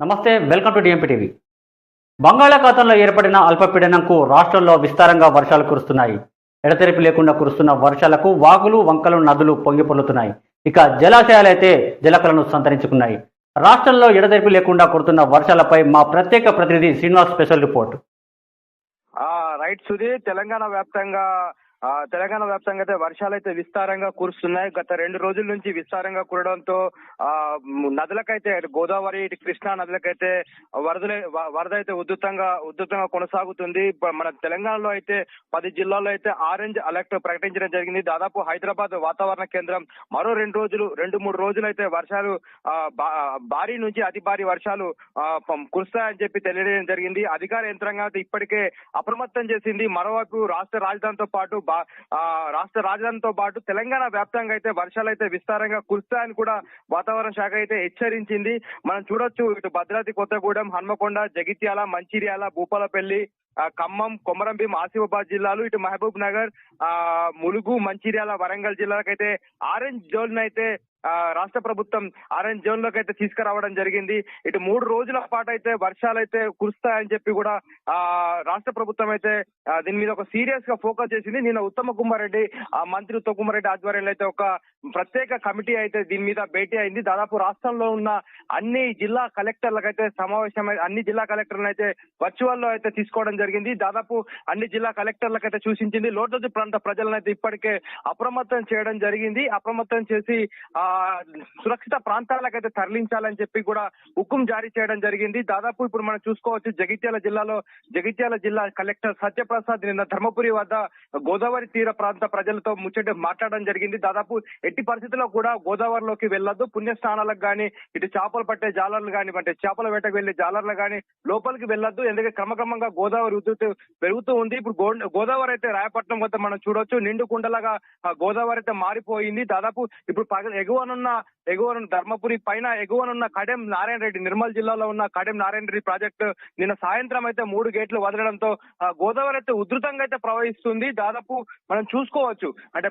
నమస్తే welcome to DMP TV బంగాళాఖాతంలో ఏర్పడిన అల్పపీడనంకు రాష్ట్రంలో విస్తారంగా వర్షాలు కురుస్తున్నాయి. ఎడతెరిపి లేకుండా కురుస్తున్న వర్షాలకు వాగులు వంకలు నదులు పొంగిపొర్లుతున్నాయి ఇక జలాశయాలైతే జలకలను సంతరించుకున్నాయి. రాష్ట్రంలో ఎడతెరిపి లేకుండా కురుతున్న వర్షాలపై మా ప్రత్యేక ప్రతినిధి Srinivas special report. Right Sudhi Telangana వ్యాప్తంగా తెలంగాణ వ్యాప్తంగా అయితే వర్షాలు అయితే విస్తారంగా కురుస్తున్నాయి. గత రెండు రోజుల నుంచి విస్తారంగా కురడంతో ఆ నదులకైతే గోదావరి ఇటు కృష్ణా నదులకైతే వరదల వరద అయితే ఉధృతంగా ఉధృతంగా కొనసాగుతుంది. మన తెలంగాణలో అయితే పది జిల్లాల్లో అయితే ఆరెంజ్ అలర్ట్ ప్రకటించడం జరిగింది. దాదాపు హైదరాబాద్ వాతావరణ కేంద్రం మరో రెండు రోజులు రెండు మూడు రోజులు అయితే వర్షాలు భారీ నుంచి అతి భారీ వర్షాలు కురుస్తాయని చెప్పి తెలియజేయడం జరిగింది. అధికార యంత్రాంగం ఇప్పటికే అప్రమత్తం చేసింది. మరోవైపు రాష్ట్ర రాజధానితో పాటు రాష్ట్ర రాజధానితో పాటు తెలంగాణ వ్యాప్తంగా అయితే వర్షాలు అయితే విస్తారంగా కురుస్తాయని కూడా వాతావరణ శాఖ అయితే హెచ్చరించింది. మనం చూడొచ్చు ఇటు భద్రాద్రి కొత్తగూడెం హన్మకొండ జగిత్యాల మంచిర్యాల భూపాలపల్లి ఖమ్మం ఖమ్మం కొమరంభీం ఆసిఫాబాద్ జిల్లాలు ఇటు మహబూబ్ నగర్ ఆ ములుగు మంచిర్యాల వరంగల్ జిల్లాలకైతే ఆరెంజ్ జోన్ అయితే ఆ, రాష్ట్ర ప్రభుత్వం ఆరెంజ్ జోన్లోకి అయితే తీసుకురావడం జరిగింది. ఇటు మూడు రోజుల పాటు అయితే వర్షాలు అయితే కురుస్తాయని చెప్పి కూడా ఆ రాష్ట్ర ప్రభుత్వం అయితే దీని మీద ఒక సీరియస్గా ఫోకస్ చేసింది. నిన్న ఉత్తమ కుమార్ రెడ్డి ఆ మంత్రి ఉత్తమ కుమార్ రెడ్డి ఆధ్వర్యంలో అయితే ఒక ప్రత్యేక కమిటీ అయితే దీని మీద భేటీ అయింది. దాదాపు రాష్ట్రంలో ఉన్న అన్ని జిల్లా కలెక్టర్లకైతే అయితే అన్ని జిల్లా కలెక్టర్లను అయితే వర్చువల్లో అయితే తీసుకోవడం జరిగింది దాదాపు అన్ని జిల్లా కలెక్టర్లకైతే సూచించింది. లోటోజు ప్రాంత ప్రజలను అయితే ఇప్పటికే అప్రమత్తం చేయడం జరిగింది. అప్రమత్తం చేసి ఆ సురక్షిత ప్రాంతాలకైతే తరలించాలని చెప్పి కూడా హుకుం జారీ చేయడం జరిగింది. దాదాపు ఇప్పుడు మనం చూసుకోవచ్చు జగిత్యాల జిల్లాలో జగిత్యాల జిల్లా కలెక్టర్ సత్యప్రసాద్ నిన్న ధర్మపురి వద్ద గోదావరి తీర ప్రాంత ప్రజలతో ముచ్చట మాట్లాడడం జరిగింది. దాదాపు ఎట్టి పరిస్థితుల్లో కూడా గోదావరిలోకి వెళ్ళొద్దు. పుణ్యస్థానాలకు కానీ ఇటు చేపలు పట్టే జాలర్లు కానీ అంటే చేపల వేటకు వెళ్ళే జాలర్లు కానీ లోపలికి వెళ్ళొద్దు. ఎందుకంటే క్రమక్రమంగా గోదావరి పెరుగుతూ పెరుగుతూ ఉంది. ఇప్పుడు గో- గోదావరి అయితే రాయపట్నం వద్ద మనం చూడొచ్చు. నిండు కుండలాగా గోదావరి అయితే మారిపోయింది. దాదాపు ఇప్పుడు పగ ఎగువనున్న ఎగువన ధర్మపురి పైన ఎగువనున్న కడెం నారాయణ రెడ్డి నిర్మల్ జిల్లాలో ఉన్న కడెం నారాయణ రెడ్డి ప్రాజెక్టు నిన్న సాయంత్రం అయితే మూడు గేట్లు వదలడంతో ఆ గోదావరి అయితే ఉధృతంగా అయితే ప్రవహిస్తుంది. దాదాపు మనం చూసుకోవచ్చు. అంటే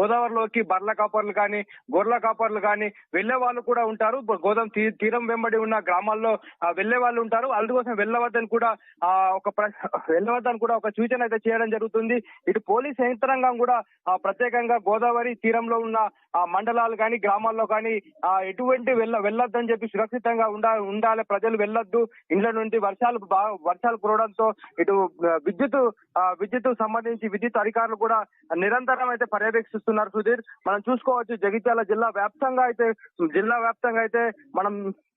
గోదావరిలోకి బర్ల కాపర్లు కానీ గొర్రెల కాపర్లు కానీ వెళ్ళే వాళ్ళు కూడా ఉంటారు. గోదావరి తీ- తీరం వెంబడి ఉన్న గ్రామాల్లో వెళ్ళే వాళ్ళు ఉంటారు. అందుకోసం వెళ్ళవద్దని కూడా ఆ, ఒక ప్ర- వెళ్ళవద్దని కూడా ఒక సూచన అయితే చేయడం జరుగుతుంది. ఇటు పోలీస్ యంత్రాంగం కూడా ఆ, ప్రత్యేకంగా గోదావరి తీరంలో ఉన్న ఆ, మండలాలు కానీ గ్రామాల్లో కానీ ఆ, ఎటువంటి వెళ్ళ వెళ్ళొద్దని చెప్పి సురక్షితంగా ఉండా ఉండాలి. ప్రజలు వెళ్ళొద్దు. ఇండ్ల నుండి వర్షాలు బాగా వర్షాలు కురవడంతో ఇటు విద్యుత్ ఆ, విద్యుత్ సంబంధించి విద్యుత్ అధికారులు కూడా నిరంతరం అయితే పర్యవేక్షిస్తున్నారు సుధీర్. మనం చూసుకోవచ్చు జగిత్యాల జిల్లా వ్యాప్తంగా అయితే జిల్లా వ్యాప్తంగా అయితే మనం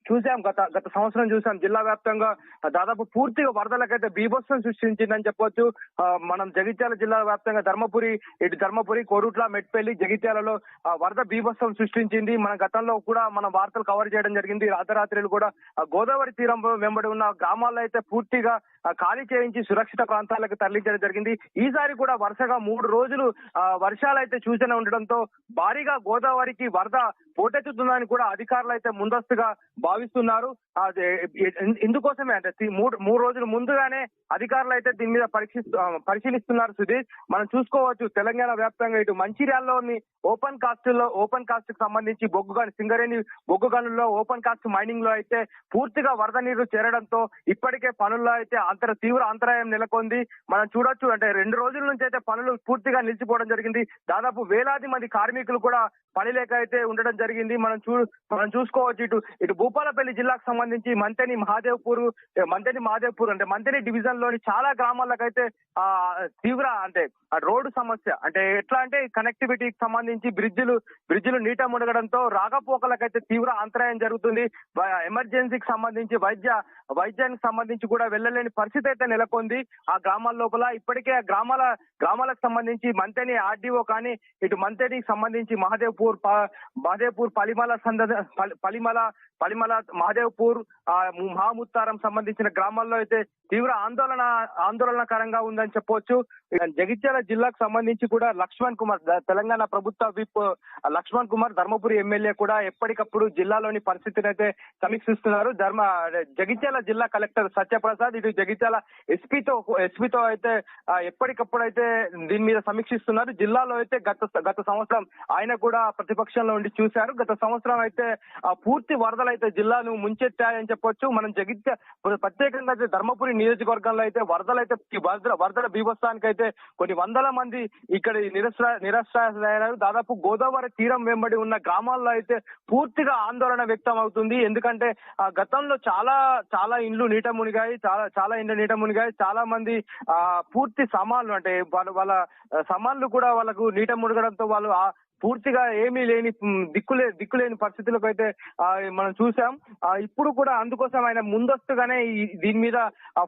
చూసాం గత గత సంవత్సరం చూసాం. జిల్లా వ్యాప్తంగా దాదాపు పూర్తిగా వరదలకైతే బీభత్సం సృష్టించిందని చెప్పొచ్చు. మనం జగిత్యాల జిల్లా వ్యాప్తంగా ధర్మపురి ఇటు ధర్మపురి కోరుట్ల మెట్పల్లి జగిత్యాలలో వరద బీభత్సం సృష్టించింది. మన గతంలో కూడా మన వార్తలు కవర్ చేయడం జరిగింది. రాత్రాత్రులు కూడా గోదావరి తీరం వెంబడి ఉన్న గ్రామాల్లో అయితే పూర్తిగా ఖాళీ చేయించి సురక్షిత ప్రాంతాలకు తరలించడం జరిగింది. ఈసారి కూడా వరుసగా మూడు రోజులు వర్షాలు అయితే సూచన ఉండడంతో భారీగా గోదావరికి వరద పోటెత్తుతుందని కూడా అధికారులు అయితే ముందస్తుగా భావిస్తున్నారు. ఎందుకోసమే ఇందుకోసమే అంటే మూడు మూడు రోజుల ముందుగానే అధికారులు అయితే దీని మీద పరీక్షిస్తూ పరిశీలిస్తున్నారు సుధీర్. మనం చూసుకోవచ్చు తెలంగాణ వ్యాప్తంగా ఇటు మంచిర్యాలలోని ఓపెన్ కాస్ట్లో ఓపెన్ కాస్ట్కి సంబంధించి బొగ్గు గని సింగరేణి బొగ్గు గనుల్లో ఓపెన్ కాస్ట్ మైనింగ్లో అయితే పూర్తిగా వరద నీరు చేరడంతో ఇప్పటికే పనుల్లో అయితే అంతర తీవ్ర అంతరాయం నెలకొంది. మనం చూడొచ్చు అంటే రెండు రోజుల నుంచి అయితే పనులు పూర్తిగా నిలిచిపోవడం జరిగింది. దాదాపు వేలాది మంది కార్మికులు కూడా పని లేక అయితే ఉండడం జరిగింది. మనం చూ మనం చూసుకోవచ్చు ఇటు ఇటు భూపాలపల్లి జిల్లాకు సంబంధించి మంతెని మహాదేవ్పూర్ మంతెని మహాదేవ్పూర్ అంటే మంతెని డివిజన్లోని చాలా గ్రామాలకైతే ఆ తీవ్ర అంటే రోడ్డు సమస్య. అంటే ఎట్లా అంటే కనెక్టివిటీకి సంబంధించి బ్రిడ్జిలు బ్రిడ్జిలు నీట మునగడంతో రాకపోకలకైతే తీవ్ర అంతరాయం జరుగుతుంది. ఎమర్జెన్సీకి సంబంధించి వైద్య వైద్యానికి సంబంధించి కూడా వెళ్ళలేని పరిస్థితి అయితే నెలకొంది. ఆ గ్రామాల లోపల ఇప్పటికే ఆ గ్రామాల గ్రామాలకు సంబంధించి మంతెని ఆర్డీఓ కానీ ఇటు మంతెనికి సంబంధించి మహాదేవ్పూర్ ప- పలిమల సంద పలిమల పలిమల మహదేవ్పూర్ ఆ మహాముత్తారం సంబంధించిన గ్రామాల్లో అయితే తీవ్ర ఆందోళన ఆందోళనకరంగా ఉందని చెప్పొచ్చు. జగిత్యాల జిల్లాకు సంబంధించి కూడా లక్ష్మణ్ కుమార్ తెలంగాణ ప్రభుత్వ విప్ లక్ష్మణ్ కుమార్ ధర్మపురి ఎమ్మెల్యే కూడా ఎప్పటికప్పుడు జిల్లాలోని పరిస్థితిని అయితే సమీక్షిస్తున్నారు. ధర్మ జగిత్యాల జిల్లా కలెక్టర్ సత్యప్రసాద్ ఇటు జగిత్యాల ఎస్పీతో ఎస్పీతో అయితే ఎప్పటికప్పుడు అయితే దీని మీద సమీక్షిస్తున్నారు. జిల్లాలో అయితే గత గత సంవత్సరం ఆయన కూడా ప్రతిపక్షంలో ఉండి చూశారు. గత సంవత్సరం అయితే ఆ, పూర్తి వరదల అయితే జిల్లాను ముంచెత్తాయని చెప్పొచ్చు. మనం జగిత్య ప్రత్యేకంగా అయితే ధర్మపురి నియోజకవర్గంలో అయితే వరదలు అయితే వరద వరదల బీభత్సానికి అయితే కొన్ని వందల మంది ఇక్కడ నిరస్త్ర నిరస్త్రాయ్యారు దాదాపు గోదావరి తీరం వెంబడి ఉన్న గ్రామాల్లో అయితే పూర్తిగా ఆందోళన వ్యక్తం అవుతుంది ఎందుకంటే ఆ గతంలో చాలా చాలా ఇండ్లు నీట మునిగాయి చాలా చాలా ఇండ్లు నీట మునిగాయి. చాలా మంది ఆ పూర్తి సమాన్లు అంటే వాళ్ళ వాళ్ళ సమాన్లు కూడా వాళ్ళకు నీట మునగడంతో వాళ్ళు ఆ పూర్తిగా ఏమీ లేని దిక్కులే దిక్కులేని పరిస్థితులకు అయితే మనం చూసాం. ఆ, ఇప్పుడు కూడా అందుకోసం ఆయన ముందస్తుగానే దీని మీద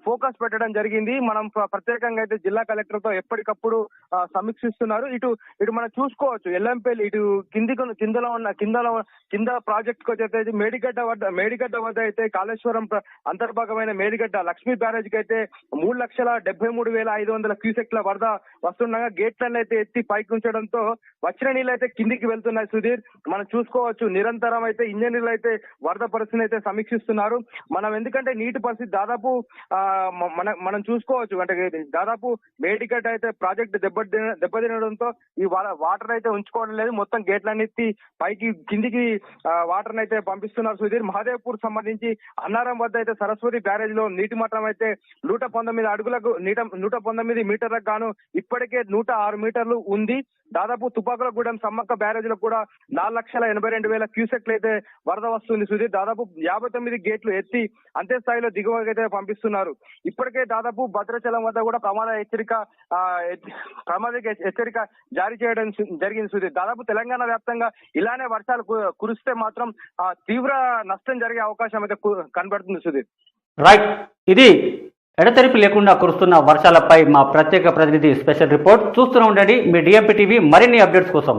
ఫోకస్ పెట్టడం జరిగింది. మనం ప్రత్యేకంగా అయితే జిల్లా కలెక్టర్తో ఎప్పటికప్పుడు సమీక్షిస్తున్నారు. ఇటు ఇటు మనం చూసుకోవచ్చు. ఎల్లంపల్లి ఇటు కింది కిందలో ఉన్న కిందలో కింద ప్రాజెక్ట్కు వచ్చేది మేడిగడ్డ వద్ద మేడిగడ్డ వద్ద అయితే కాళేశ్వరం అంతర్భాగమైన మేడిగడ్డ లక్ష్మీ బ్యారేజ్కి అయితే మూడు లక్షల డెబ్బై మూడు వేల ఐదు వందల క్యూసెక్ల వరద వస్తుండగా గేట్లను అయితే ఎత్తి పైకి ఉంచడంతో వచ్చిన నీళ్ళు అయితే కిందికి వెళ్తున్నాయి సుధీర్. మనం చూసుకోవచ్చు నిరంతరం అయితే ఇంజనీర్లు అయితే వరద పరిస్థితిని అయితే సమీక్షిస్తున్నారు. మనం ఎందుకంటే నీటి పరిస్థితి దాదాపు మన మనం చూసుకోవచ్చు. అంటే దాదాపు మేడికట్ అయితే ప్రాజెక్ట్ దెబ్బ దెబ్బతినడంతో ఈ వాటర్ అయితే ఉంచుకోవడం లేదు. మొత్తం గేట్లన్నీ ఎత్తి పైకి కిందికి వాటర్ అయితే పంపిస్తున్నారు సుధీర్. మహాదేవ్పూర్ సంబంధించి అన్నారం వద్ద అయితే సరస్వతి బ్యారేజ్లో నీటి మట్టం అయితే నూట పంతొమ్మిది అడుగులకు నీట నూట పంతొమ్మిది మీటర్లకు గాను ఇప్పటికే నూట ఆరు మీటర్లు ఉంది. దాదాపు తుపాకులగూడెం సమ్మక్క బ్యారేజ్లో కూడా నాలుగు లక్షల ఎనభై రెండు వేల క్యూసెక్లు అయితే వరద వస్తుంది సుధీర్. దాదాపు యాభై తొమ్మిది గేట్లు ఎత్తి అంతే స్థాయిలో దిగువకైతే పంపిస్తున్నారు. ఇప్పటికే దాదాపు భద్రాచలం వద్ద కూడా ప్రమాద హెచ్చరిక ప్రమాద హెచ్చరిక జారీ చేయడం జరిగింది సుధీర్. దాదాపు తెలంగాణ వ్యాప్తంగా ఇలానే వర్షాలు కురిస్తే మాత్రం తీవ్ర నష్టం జరిగే అవకాశం అయితే కనబడుతుంది సుధీర్. రైట్. ఇది ఎడతెరిపి లేకుండా కురుస్తున్న వర్షాలపై మా ప్రత్యేక ప్రతినిధి స్పెషల్ రిపోర్ట్. చూస్తూనే ఉండండి మీ డిఎంపీ టీవీ మరిన్ని అప్డేట్స్ కోసం.